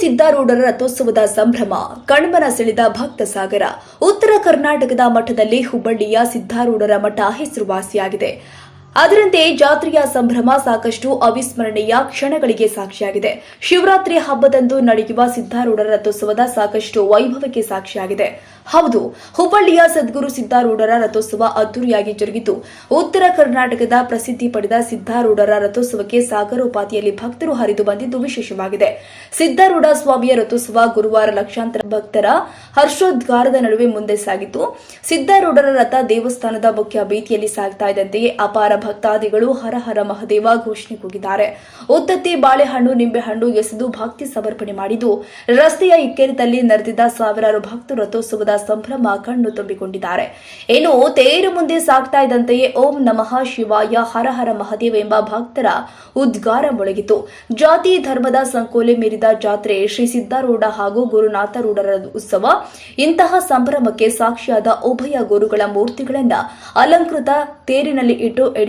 ಸಿದ್ದಾರೂಢರ ರಥೋತ್ಸವದ ಸಂಭ್ರಮ ಕಣ್ಮನ ಸೆಳೆದ ಭಕ್ತ ಸಾಗರ ಉತ್ತರ ಕರ್ನಾಟಕದ ಮಠದಲ್ಲಿ ಹುಬ್ಬಳ್ಳಿಯ ಸಿದ್ದಾರೂಢರ ಮಠ ಹೆಸರುವಾಸಿಯಾಗಿದೆ. ಅದರಂತೆ ಜಾತ್ರೆಯ ಸಂಭ್ರಮ ಸಾಕಷ್ಟು ಅವಿಸ್ಮರಣೀಯ ಕ್ಷಣಗಳಿಗೆ ಸಾಕ್ಷಿಯಾಗಿದೆ. ಶಿವರಾತ್ರಿ ಹಬ್ಬದಂದು ನಡೆಯುವ ಸಿದ್ದಾರೂಢ ರಥೋತ್ಸವದ ಸಾಕಷ್ಟು ವೈಭವಕ್ಕೆ ಸಾಕ್ಷಿಯಾಗಿದೆ. ಹೌದು, ಹುಬ್ಬಳ್ಳಿಯ ಸದ್ಗುರು ಸಿದ್ದಾರೂಢರ ರಥೋತ್ಸವ ಅದ್ದೂರಿಯಾಗಿ ಜರುಗಿತು. ಉತ್ತರ ಕರ್ನಾಟಕದ ಪ್ರಸಿದ್ಧಿ ಪಡೆದ ಸಿದ್ದಾರೂಢರ ರಥೋತ್ಸವಕ್ಕೆ ಸಾಗರೋಪಾತಿಯಲ್ಲಿ ಭಕ್ತರು ಹರಿದು ಬಂದಿದ್ದು ವಿಶೇಷವಾಗಿದೆ. ಸಿದ್ದಾರೂಢ ಸ್ವಾಮಿಯ ರಥೋತ್ಸವ ಗುರುವಾರ ಲಕ್ಷಾಂತರ ಭಕ್ತರ ಹರ್ಷೋದ್ಗಾರದ ನಡುವೆ ಮುಂದೆ ಸಾಗಿತು. ಸಿದ್ದಾರೂಢರ ರಥ ದೇವಸ್ಥಾನದ ಮುಖ್ಯ ಬೀದಿಯಲ್ಲಿ ಸಾಗ್ತಾ ಇದ್ದಂತೆಯೇ ಅಪಾರ ಭಕ್ತಾದಿಗಳು ಹರ ಹರ ಮಹದೇವ ಘೋಷಣೆ ಕೂಗಿದ್ದಾರೆ. ಉತ್ತತ್ತಿ ಬಾಳೆಹಣ್ಣು, ನಿಂಬೆಹಣ್ಣು ಎಸೆದು ಭಕ್ತಿ ಸಮರ್ಪಣೆ ಮಾಡಿದ್ದು, ರಸ್ತೆಯ ಇಕ್ಕೇರಿದಲ್ಲಿ ನಡೆದಿದ್ದ ಸಾವಿರಾರು ಭಕ್ತರು ರಥೋತ್ಸವದ ಸಂಭ್ರಮ ಕಣ್ಣು ತುಂಬಿಕೊಂಡಿದ್ದಾರೆ. ಇನ್ನು ತೇರು ಮುಂದೆ ಸಾಗ್ತಾ ಇದ್ದಂತೆಯೇ ಓಂ ನಮಃ ಶಿವಾಯ ಹರ ಹರ ಮಹದೇವ ಎಂಬ ಭಕ್ತರ ಉದ್ಗಾರ ಮೊಳಗಿತು ಜಾತಿ ಧರ್ಮದ ಸಂಕೋಲೆ ಮೀರಿದ ಜಾತ್ರೆ, ಶ್ರೀ ಸಿದ್ದಾರೂಢ ಹಾಗೂ ಗುರುನಾಥರೂಢರ ಉತ್ಸವ, ಇಂತಹ ಸಂಭ್ರಮಕ್ಕೆ ಸಾಕ್ಷಿಯಾದ ಉಭಯ ಗುರುಗಳ ಮೂರ್ತಿಗಳನ್ನ ಅಲಂಕೃತ ತೇರಿನಲ್ಲಿ ಇಟ್ಟು